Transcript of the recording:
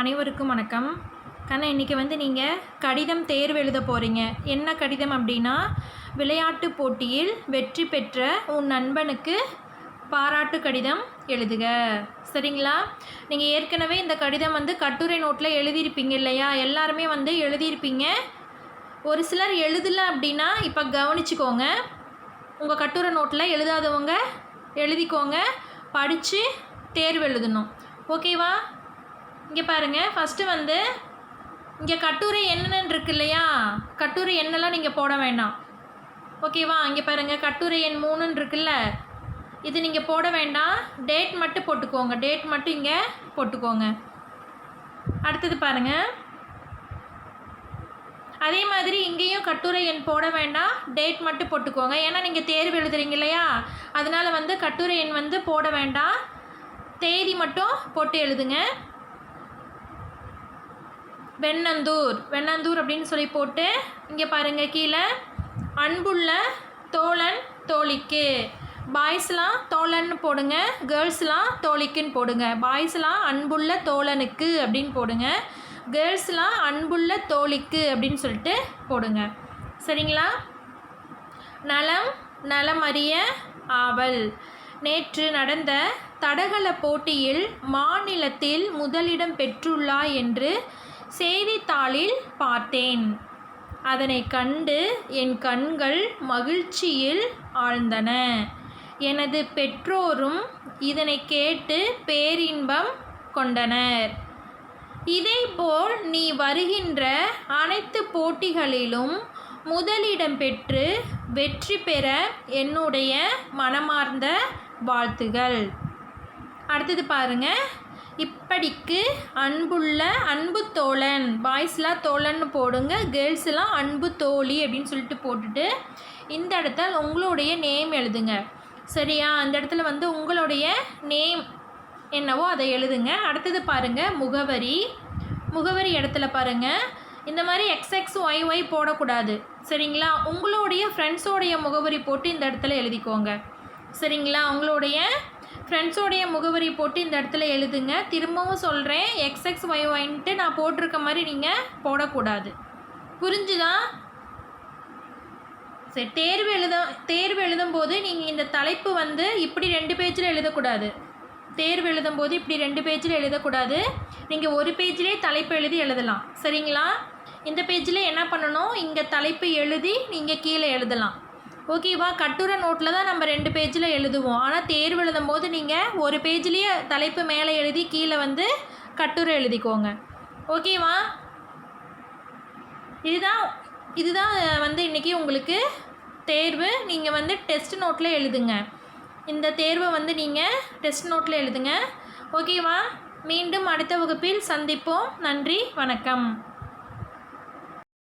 அனைவருக்கும் வணக்கம். கண்ணா இன்றைக்கி வந்து நீங்கள் கடிதம் தேர்வு எழுத போகிறீங்க என்ன கடிதம் அப்படின்னா விளையாட்டு போட்டியில் வெற்றி பெற்ற உன் நண்பனுக்கு பாராட்டு கடிதம் எழுதுக. சரிங்களா? நீங்கள் ஏற்கனவே இந்த கடிதம் வந்து கட்டுரை நோட்டில் எழுதியிருப்பீங்க இல்லையா? எல்லாருமே வந்து எழுதியிருப்பீங்க. ஒரு சிலர் எழுதலை அப்படின்னா இப்போ கவனிச்சுக்கோங்க. உங்கள் கட்டுரை நோட்டில் எழுதாதவங்க எழுதிக்கோங்க. படித்து தேர்வு எழுதணும். ஓகேவா? இங்கே பாருங்கள் ஃபஸ்ட்டு வந்து இங்கே கட்டுரை என்னென்னு இருக்கு இல்லையா? கட்டுரை என்னெல்லாம் நீங்கள் போட வேண்டாம். ஓகேவா இங்கே பாருங்கள் கட்டுரை எண் மூணுன்னு இருக்குல்ல? இது நீங்கள் போட வேண்டாம். டேட் மட்டும் போட்டுக்கோங்க. டேட் மட்டும் இங்கே போட்டுக்கோங்க. அடுத்தது பாருங்கள் அதே மாதிரி இங்கேயும் கட்டுரை எண் போட வேண்டாம். டேட் மட்டும் போட்டுக்கோங்க. ஏன்னா நீங்கள் தேர்வு எழுதுறீங்க இல்லையா? அதனால் வந்து கட்டுரை எண் வந்து போட வேண்டாம். தேதி மட்டும் போட்டு எழுதுங்க. வெண்ணந்தூர். வெண்ணந்தூர் அப்படின்னு சொல்லி போட்டு இங்கே பாருங்கள் கீழே. அன்புள்ள தோழன் தோழிக்கு. பாய்ஸ்லாம் தோழன்னு போடுங்க கேர்ள்ஸ்லாம் தோழிக்குன்னு போடுங்க. பாய்ஸ்லாம் அன்புள்ள தோழனுக்கு அப்படின்னு போடுங்க கேர்ள்ஸ்லாம் அன்புள்ள தோழிக்கு அப்படின்னு சொல்லிட்டு போடுங்க. சரிங்களா? நலம் நலமறிய ஆவல். நேற்று நடந்த தடகள போட்டியில் மாநிலத்தில் முதலிடம் பெற்றுள்ளாய் என்று செய்தித்தாளில் பார்த்தேன். அதனை கண்டு என் கண்கள் மகிழ்ச்சியில் ஆழ்ந்தன. எனது பெற்றோரும் இதனை கேட்டு பேரின்பம் கொண்டனர். இதேபோல் நீ வருகின்ற அனைத்து போட்டிகளிலும் முதலிடம் பெற்று வெற்றி பெற என்னுடைய மனமார்ந்த வாழ்த்துகள். அடுத்தது பாருங்க. இப்படிக்கு அன்புள்ள அன்பு தோழன். பாய்ஸ்லாம் தோழன்னு போடுங்க. கேர்ள்ஸ்லாம் அன்பு தோழி அப்படின்னு சொல்லிட்டு போட்டுட்டு இந்த இடத்துல உங்களுடைய நேம் எழுதுங்க. சரியா? அந்த இடத்துல வந்து உங்களுடைய நேம் என்னவோ அதை எழுதுங்க. அடுத்தது பாருங்கள் முகவரி. முகவரி இடத்துல பாருங்கள் இந்த மாதிரி எக்ஸ்எக்ஸ் ஒய் ஒய் போடக்கூடாது. சரிங்களா? உங்களுடைய ஃப்ரெண்ட்ஸோடைய முகவரி போட்டு இந்த இடத்துல எழுதிக்கோங்க. சரிங்களா? உங்களுடைய ஃப்ரெண்ட்ஸோடைய முகவரி போட்டு இந்த இடத்துல எழுதுங்க. திரும்பவும் சொல்கிறேன் எக்ஸ்எக்ஸ் ஒய் ஒயின்ட்டு நான் போட்டிருக்க மாதிரி நீங்கள் போடக்கூடாது. புரிஞ்சுதா? சரி தேர்வு எழுத தேர்வு எழுதும்போது நீங்கள் இந்த தலைப்பு வந்து இப்படி ரெண்டு பேஜில் எழுதக்கூடாது. தேர்வு எழுதும்போது இப்படி ரெண்டு பேஜில் எழுதக்கூடாது. நீங்கள் ஒரு பேஜ்லேயே தலைப்பு எழுதி எழுதலாம். சரிங்களா? இந்த பேஜில் என்ன பண்ணணும்? இங்கே தலைப்பு எழுதி நீங்கள் கீழே எழுதலாம். ஓகேவா கட்டுரை நோட்டில் தான் நம்ம ரெண்டு பேஜில் எழுதுவோம். ஆனால் தேர்வு எழுதும் போது நீங்கள் ஒரு பேஜ்லேயே தலைப்பு மேலே எழுதி கீழே வந்து கட்டுரை எழுதிக்கோங்க. ஓகேவா இதுதான் இதுதான் வந்து இன்றைக்கி உங்களுக்கு தேர்வு. நீங்கள் வந்து டெஸ்ட் நோட்டில் எழுதுங்க. இந்த தேர்வை வந்து நீங்கள் டெஸ்ட் நோட்டில் எழுதுங்க. ஓகேவா மீண்டும் அடுத்த வகுப்பில் சந்திப்போம். நன்றி வணக்கம்.